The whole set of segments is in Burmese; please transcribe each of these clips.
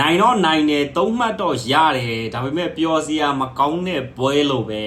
နိုင်တော့နိုင်တယ်သုံးမှတ်တော့ရတယ်ဒါပေမဲ့ပျော်စရာမကောင်းတဲ့ပွဲလို့ပဲ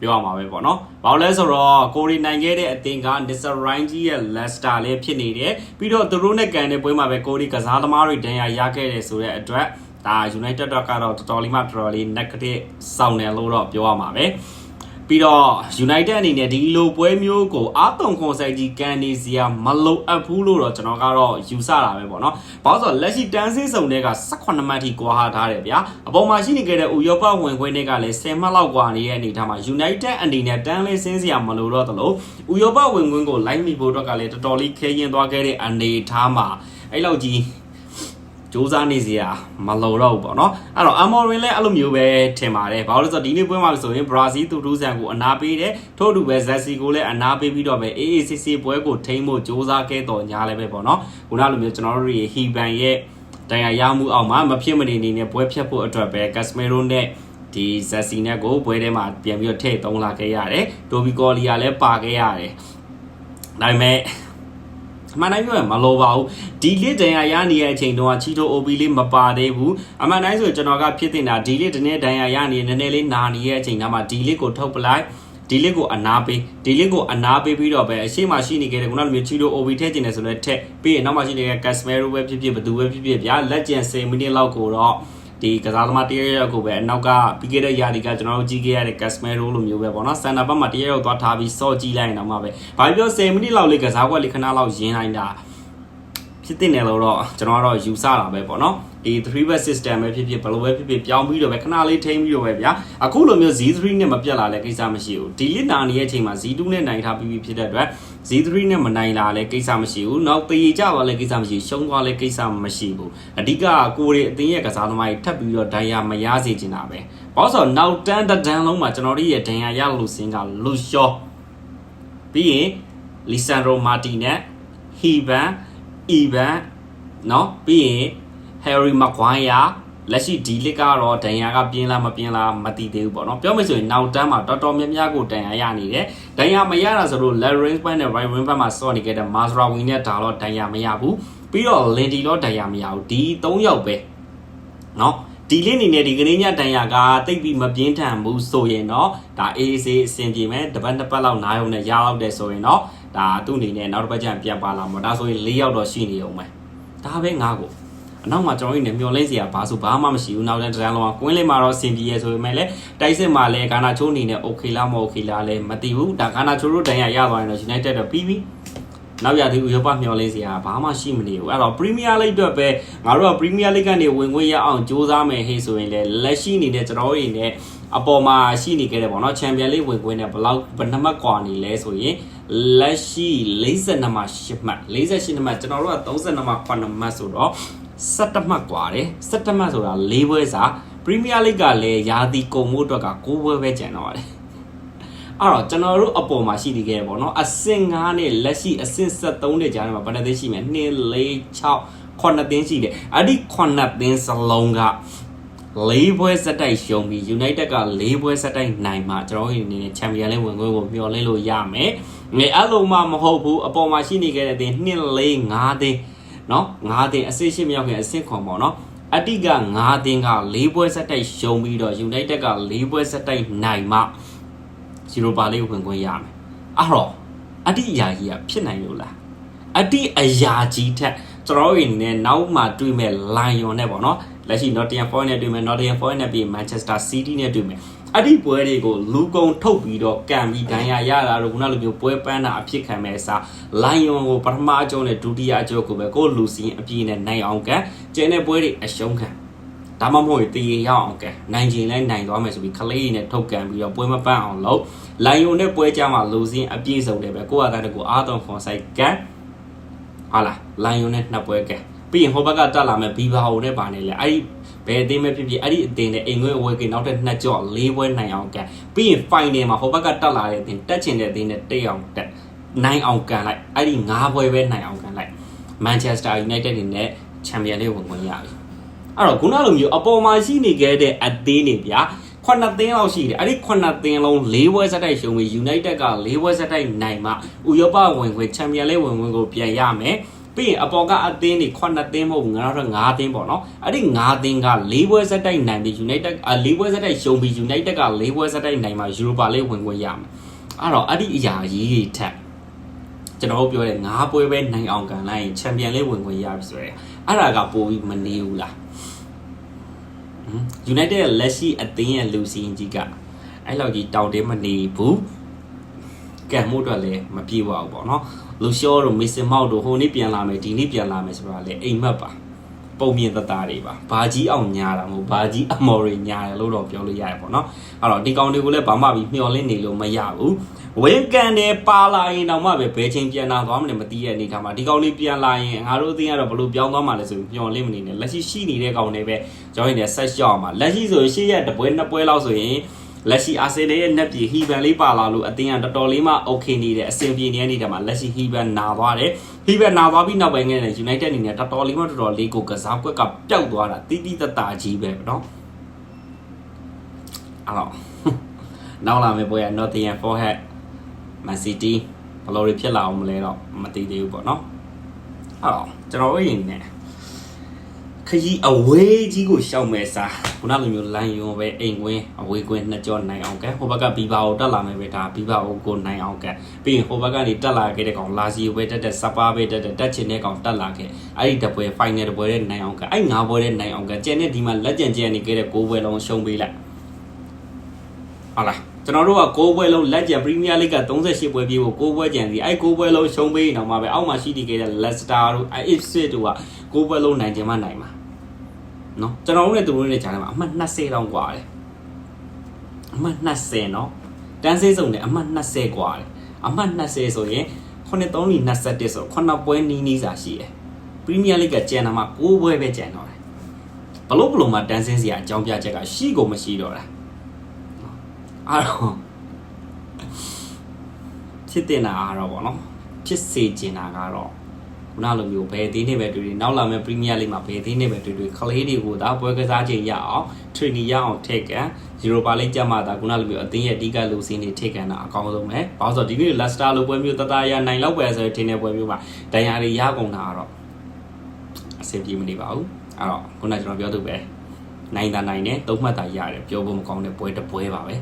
ပြောရမှာပဲပေါ့နော်။ဘာလို့လဲဆိုတော့ကိုရီနိုင်ခဲ့တဲ့အသင်က Nissa Rangji ရဲ့ Leicester လေးဖြစ်နေတယ်။ပြီးတော့သူတို့နဲ့ကန်တဲ့ပွဲမှာပဲကိုရီကစားသမားတွေဒဏ်ရာရခဲ့တယ်ဆိုတဲ့အတွက်ဒါ United တော့ကတော့တော်တော်လေးမှတော်တော်လေး negative စောင်းတယ်လို့တော့ပြောရမှာပဲ။ ပြီးတော့ United အနေနဲ့ဒီလိုပွဲမျိုးကိုအာတုံခွန်ဆိုင်ကြီးကန်နေစရာမလိုအပ်ဘူးလို့တော့ကျွန်တော်ကတော့ယူဆတာပဲပေါ့နော်။ဘာလို့ဆိုတော့လက်ရှိတန်းစင်းစုံတွေက18မှတ်ထိကွာဟာထားတယ်ဗျာ။အပေါ်မှာရှိနေခဲ့တဲ့ဥရောပဝင်ခွင့်တွေကလည်း10မှတ်လောက်ကွာနေတဲ့အနေထားမှာ United အနေနဲ့တန်းလေးစင်းစရာမလိုတော့သလိုဥရောပဝင်ခွင့်ကိုလိုက်မိဖို့အတွက်ကလည်းတော်တော်လေးခဲရင်သွားခဲ့တဲ့အနေထားမှာအဲ့လောက်ကြီး စူးစမ်းနေစရာမလိုတော့ဘူးပေါ့နော်အဲ့တော့ Amorin လည်းအဲ့လိုမျိုးပဲထင်ပါတယ်ဘာလို့လဲဆိုတော့ဒီနေ့ပွဲမှာဆိုရင် Brazil သူတူးဆန်ကိုအနာပေးတယ်ထို့အတူပဲ Zessi ကိုလည်းအနာပေးပြီးတော့ပဲ AACC ပွဲကိုထိန်းဖို့စူးစမ်းခဲ့တော်ညာလည်းပဲပေါ့နော်ခုနလိုမျိုးကျွန်တော်တို့တွေ Hiban ရဲ့တရားရမှုအောက်မှာမဖြစ်မနေနေနဲ့ပွဲဖြတ်ဖို့အတွက်ပဲ Casemiro နဲ့ဒီ Zessi နဲ့ကိုပွဲထဲမှာပြန်ပြီးတော့ထည့်သုံးလာခဲ့ရတယ်။ Toby Collier လည်းပါခဲ့ရတယ်။ဒါပေမဲ့ အမှန်တိုင်းပြောရင်မလိုပါဘူးဒီလစ်တန်ရရနေတဲ့အချိန်တုန်းကချီတို OB လေးမပါသေးဘူးအမှန်တိုင်းဆိုကျွန်တော်ကဖြစ်တင်တာဒီလစ်တနေ့တန်ရရနေနည်းနည်းလေးနာနေတဲ့အချိန်တုန်းမှာဒီလစ်ကိုထုတ်ပလိုက်ဒီလစ်ကိုအနာပေးဒီလစ်ကိုအနာပေးပြီးတော့ပဲအရှိမရှိနေခဲ့တဲ့ခုနကမျိုးချီတို OB ထည့်ကျင်တယ်ဆိုတော့ထက်ပြီးရင်နောက်မှရှိနေတဲ့ Casemiro ပဲဖြစ်ဖြစ်ဘယ်သူပဲဖြစ်ဖြစ်ဗျာလက်ကျန်10မိနစ်လောက်ကိုတော့ ဒီကစားသမားတရရက်ကိုပဲအနောက်ကပြီးခဲ့တဲ့ရာသီကကျွန်တော်တို့ကြီးခဲ့ရတဲ့ Casemiro လိုမျိုးပဲပေါ့နော်စန်တာဘက်မှာတရရက်သွားထားပြီးစော့ကြည့်လိုက်ရင်တော့မှပဲဘာပြော10မိနစ်လောက်လေးကစားကွက်လေးခဏလောက်ရင်းလိုက်တာဖြစ်တင်တယ်လို့တော့ကျွန်တော်ကတော့ယူဆတာပဲပေါ့နော် ဒီ3 back system ပဲဖြစ်ဖြစ်ဘယ်လိုပဲဖြစ်ဖြစ်ပြောင်းပြီးတော့ပဲခဏလေးထိန်းပြီးတော့ပဲဗျာအခုလိုမျိုး Z3 နဲ့မပြတ်လာလဲကိစ္စမရှိဘူးဒီလစ်နာနေတဲ့အချိန်မှာ Z2 နဲ့နိုင်ထားပြီးပြီဖြစ်တဲ့အတွက် Z3 နဲ့မနိုင်လာလဲကိစ္စမရှိဘူးနောက်တည်ကြပါလဲကိစ္စမရှိရှုံးသွားလဲကိစ္စမရှိဘူးအဓိကကိုရီအသင်းရဲ့ကစားသမားတွေထပ်ပြီးတော့ဒိုင်ယာမရစေချင်တာပဲဘာလို့ဆိုတော့နောက်တန်းတန်းလုံးမှာကျွန်တော်တို့ရဲ့ဒိုင်ယာရလို့စင်းကလူရှော့ပြီးရင်လီဆန်ဒရိုမာတီနဲ့ဟီဗန်အီဗန်နော်ပြီးရင် Harry Maguire လက်ရှိဒီလစ်ကတော့ဒန်ယာကပြင်းလားမပြင်းလားမသိသေးဘူးပေါ့နော်ပြောမယ်ဆိုရင်နောက်တန်းမှာတော်တော်များများကိုဒန်ယာရနေတယ်ဒန်ယာမရတာဆိုတော့ left range back နဲ့ right range back မှာစော့နေခဲ့တဲ့ Mazraoui နဲ့ဒါတော့ဒန်ယာမရဘူးပြီးတော့ Lindy တော့ဒန်ယာမရဘူးဒီ၃ယောက်ပဲနော်ဒီလေးအနေနဲ့ဒီကနေ့ညတန်ရာကတိတ်ပြီးမပြင်းထန်ဘူးဆိုရင်တော့ဒါအေးဆေးအဆင်ပြေမယ်တပတ်နှစ်ပတ်လောက်နားရုံနဲ့ရအောင်တယ်ဆိုရင်တော့ဒါသူ့အနေနဲ့နောက်တစ်ပတ်ကျရင်ပြန်ပါလာမှာဒါဆိုရင်၄ယောက်တော့ရှိနေအောင်မယ်ဒါပဲငါ့ကို အနောက်မှာကျွန်တော်တို့နေမျောလဲစရာဘာဆိုဘာမှမရှိဘူးနောက်တန်းတစ်တန်းလုံးကကွင်းလေးမှာတော့အဆင်ပြေရဲဆိုပေမဲ့လည်းတိုက်စစ်မှာလည်းဂါနာချိုးအနေနဲ့ okay လားမ okay လားလည်းမသိဘူးဒါဂါနာချိုးတို့တန်ရရသွားရင်တော့ United တော့ပြီးပြီနောက်ရသည်ဥရောပမျောလဲစရာဘာမှရှိမနေဘူးအဲ့တော့ Premier League အတွက်ပဲငါတို့က Premier League ကနေဝင်ခွင့်ရအောင်စူးစမ်းမယ်ဟေ့ဆိုရင်လည်းလက်ရှိအနေနဲ့ကျွန်တော်တို့တွေနဲ့အပေါ်မှာရှိနေခဲ့တယ်ပေါ့နော် Champion League ဝင်ခွင့်နဲ့ဘယ်လောက်ဘယ်နှမှတ်ကွာနေလဲဆိုရင်လက်ရှိ42မှ8မှတ်48မှတ်ကျွန်တော်တို့က32မှ9မှတ်ဆိုတော့ 17မှတ်ကွာတယ်17မှတ်ဆိုတာ၄ပွဲစာ Premier League ကလည်းရာသီကုန်မှုအတွက်က9ပွဲပဲကျန်တော့တယ်အဲ့တော့ကျွန်တော်တို့အပေါ်မှာရှိနေခဲ့ပေါ့နော်အဆင့်9နဲ့လက်ရှိအဆင့်73တဲ့ကြားထဲမှာဘယ်နှသိန်းရှိမလဲ2 4 6 9သိန်းရှိတယ်အဲ့ဒီ9သိန်းစလုံးက၄ပွဲစက်တိုက်ရှုံးပြီး United က၄ပွဲစက်တိုက်နိုင်မှကျွန်တော်တို့အနေနဲ့ Champion League ဝင်ခွင့်ကိုမျှော်လင့်လို့ရမယ်ငယ်အဲ့လိုမှမဟုတ်ဘူးအပေါ်မှာရှိနေခဲ့တဲ့အတင်း2 4 5သိန်း နော်5သိန်းအဆင့်8မြောက်ခင်အဆင့်ခွန်ပေါ့နော်အတိက9သိန်းက၄ပွဲစက်တိုက်ရှုံးပြီးတော့ United က၄ပွဲစက်တိုက်နိုင်မှဇီရိုပါလေးကိုဝင်ခွင့်ရမယ်အဲ့တော့အတိအရာကြီးကဖြစ်နိုင်လို့လားအတိအရာကြီးထက်ကျွန်တော်တို့အနေနဲ့နောက်မှတွေ့မဲ့ Lion နဲ့ပေါ့နော် လက်ရှိ Nottingham Forest နဲ့တွေ့မယ် Nottingham Forest နဲ့ပြီး Manchester City နဲ့တွေ့မယ်အဲ့ဒီပွဲတွေကိုလူကုန်ထုတ်ပြီးတော့ကံပြီးဒဏ်ရာရတာတို့ခုနလိုမျိုးပွဲပန်းတာအဖြစ်ခံမဲ့အစား Lion ကိုပထမအကျုံးနဲ့ဒုတိယအကျုံးကိုပဲကိုလူစီရင်အပြည့်နဲ့နိုင်အောင်ကံကျန်တဲ့ပွဲတွေအရှုံးခံဒါမှမဟုတ်တည်ရအောင်ကဲနိုင်ချင်လဲနိုင်သွားမယ်ဆိုပြီးခလေးနဲ့ထုတ်ကန်ပြီးတော့ပွဲမပန်းအောင်လုပ်လိုင်ယုံနဲ့ပွဲကြမှာလူစင်းအပြည့်စုံတယ်ပဲကိုယ့်အသားတကူအားသွန်ခွန်ဆိုင်ကန်ဟာလားလိုင်ယုံနဲ့နှစ်ပွဲကန် ပြီးရင်ဟိုဘက်ကတက်လာမယ်ဘီဘာဟိုနဲ့ပါနေလေအဲ့ဒီဘယ်အသင်းပဲဖြစ်ဖြစ်အဲ့ဒီအသင်းနဲ့အိမ်ငွေအဝဲကနောက်ထပ်နှစ်ကြော့၄ပွဲနိုင်အောင်ကန်ပြီးရင် final မှာဟိုဘက်ကတက်လာတဲ့အသင်းတက်ချင်တဲ့အသင်းနဲ့တိတ်အောင်တက်နိုင်အောင်ကန်လိုက်အဲ့ဒီ၅ပွဲပဲနိုင်အောင်ကန်လိုက် Manchester United နေနဲ့ Champions League ဝင်ခွင့်ရပြီအဲ့တော့ခုနလိုမျိုးအပေါ်မှာရှိနေခဲ့တဲ့အသေးနေဗျာခုနှစ်သင်းလောက်ရှိတယ်အဲ့ဒီခုနှစ်သင်းလုံး၄ဘွဲစက်တိုက်ရှုံးပြီး United က၄ဘွဲစက်တိုက်နိုင်မှဥရောပဝင်ခွင့်ချန်ပီယံလိဝင်ခွင့်ကိုပြန်ရမယ် ပြီးရင်အပေါ်ကအသင်းတွေ9သင်းမဟုတ်ဘူးငါတို့9သင်းပေါ့နော်အဲ့ဒီ9သင်းက၄ပွဲစက်တိုက်နိုင်ပြီး United အ၄ပွဲစက်တိုက်ရှုံးပြီး United က၄ပွဲစက်တိုက်နိုင်မှာ Europa လေးဝင်ခွင့်ရမယ်အဲ့တော့အဲ့ဒီအရာကြီးတွေထက်ကျွန်တော်တို့ပြောတဲ့9ပွဲပဲနိုင်အောင်ကန်လိုက်ရင်ချန်ပီယံလေးဝင်ခွင့်ရပြီဆိုရယ်အဲ့ဒါကပိုပြီးမနေဘူးလား United ရဲ့လက်ရှိအသင်းရဲ့လူစီရင်ကြီးကအဲ့လောက်ကြီးတောင်းတင်းမနေဘူးကံမှုအတွက်လည်းမပြေပါဘူးပေါ့နော် လူရှောတို့မေစင်မောက်တို့ဟိုနေ့ပြန်လာမယ်ဒီနေ့ပြန်လာမယ်ဆိုတာလေအိမ်မက်ပါပုံမြင်သက်သားတွေပါဘာကြီးအောင်ညာတာမဟုတ်ဘာကြီးအမော်တွေညာတယ်လို့တော့ပြောလို့ရတယ်ပေါ့နော်အဲ့တော့ဒီကောင်တွေကိုလည်းဘာမှပြီးမျှော်လင့်နေလို့မရဘူးဝင်းကန်တယ်ပါလာရင်တော့မှပဲဘယ်ချင်းပြန်လာသွားမလဲမသိတဲ့အနေခါမှာဒီကောင်လေးပြန်လာရင်ငါတို့အသိကတော့ဘလို့ပြောင်းသွားမှလဲဆိုပြီးမျှော်လင့်မနေနဲ့လက်ရှိရှိနေတဲ့ကောင်တွေပဲကျွန်တော်နေဆက်ရှော့အောင်ပါလက်ရှိဆိုရင်ရှေ့ရက်တပွဲနှစ်ပွဲလောက်ဆိုရင် လက်ရှိအာဆင်နယ်ရဲ့နက်ပြည်ဟီဘန်လေးပါလာလို့အတင်းကတော်တော်လေးမှโอเคနေတယ်အဆင်ပြေနေတဲ့နေတဲ့မှာလက်ရှိဟီဘန်နာသွားတယ်ဟီဘန်နာသွားပြီးနောက်ပိုင်းကလည်း United အနေနဲ့တော်တော်လေးမှတော်တော်လေးကိုကစားကွက်ကပျောက်သွားတာတိတိတတကြီးပဲเนาะအဲ့တော့ နောက်လာမယ့်ပွဲက Nottingham Forest Man City ဘယ်လိုတွေဖြစ်လာအောင်မလဲတော့မသိသေးဘူးပေါ့နော်အဲ့တော့ကျွန်တော်တို့ရင်ね ခကြီးအဝေးကြီးကိုရှောက်မယ်စားခုနလိုမျိုးလိုင်းယွန်ပဲအိမ်ကွင်းအဝေးကွင်းနှစ်ကြောနိုင်အောင်ကဲဟိုဘက်ကဘီဘာကိုတက်လာမယ်ပဲဒါဘီဘာကိုကိုနိုင်အောင်ကဲပြီးရင်ဟိုဘက်ကနေတက်လာခဲ့တဲ့ကောင်လာစီပဲတက်တဲ့စပါပဲတက်တဲ့တက်ချင်တဲ့ကောင်တက်လာခဲ့အဲ့ဒီတပွဲ final တပွဲတဲ့နိုင်အောင်ကဲအဲ့ငါးပွဲတဲ့နိုင်အောင်ကဲကျန်တဲ့ဒီမှာလက်ကျန်ကျန်နေခဲ့တဲ့၉ပွဲလုံးရှုံးပေးလိုက်ဟုတ်လားကျွန်တော်တို့က6ပွဲလုံးလက်ကျန်ပရီးမီးယားလိဂ်က38ပွဲပြေးဖို့6ပွဲကျန်စီအဲ့6ပွဲလုံးရှုံးပေးနေတော့မှပဲအောက်မှာရှိတည်ခဲ့တဲ့ Leicester တို့ Ipswich တို့က 6ပွဲလုံးနိုင်ကြမှနိုင်မှာနော်ကျွန်တော်တို့နဲ့သူတို့နဲ့ကြားထဲမှာအမှတ်20တောင်กว่าတယ်အမှတ်20နော်တန်းစေးစုံနဲ့အမှတ်20กว่าတယ်အမှတ်20ဆိုရင်93လီ21ဆို9ပွဲနီးနီးစာရှိတယ်ပရီးမီးယားလိဂ်ကကျန်တာမှ6ပွဲပဲကျန်တော့တယ်ဘလို့ဘလို့မှတန်းစင်းစရာအကြောင်းပြချက်ကရှိကုန်မရှိတော့တာအဲ့တော့ဖြစ်တင်တာကတော့ဗောနော်ဖြစ်စေချင်တာကတော့ ခုနလိုမျိုးဘယ်သေးနေပဲတွေ့တွေ့နောက်လာမယ့်ပရီးမီးယားလိဂ်မှာဘယ်သေးနေပဲတွေ့တွေ့ခလေးတွေကိုဒါပွဲကစားချိန်ရအောင်ထရီနီရအောင်ထည့်ကန်ယူရိုပါလိဂ်ကြမှာဒါခုနလိုမျိုးအသင်းရဲ့အဓိကလူစင်းတွေထည့်ကန်တာအကောင်းဆုံးပဲဘာလို့ဆိုတော့ဒီနေ့လက်စတာလိုပွဲမျိုးတသားရနိုင်လောက်ပဲဆိုရင်ထင်းတဲ့ပွဲမျိုးမှာဒဏ်ရာတွေရကုန်တာကတော့အဆင်ပြေမနေပါဘူးအဲ့တော့ခုနကကျွန်တော်ပြောသူပဲနိုင်တာနိုင်တယ်သုံးမှတ်တာရတယ်ပြောဖို့မကောင်းတဲ့ပွဲတစ်ပွဲပါပဲ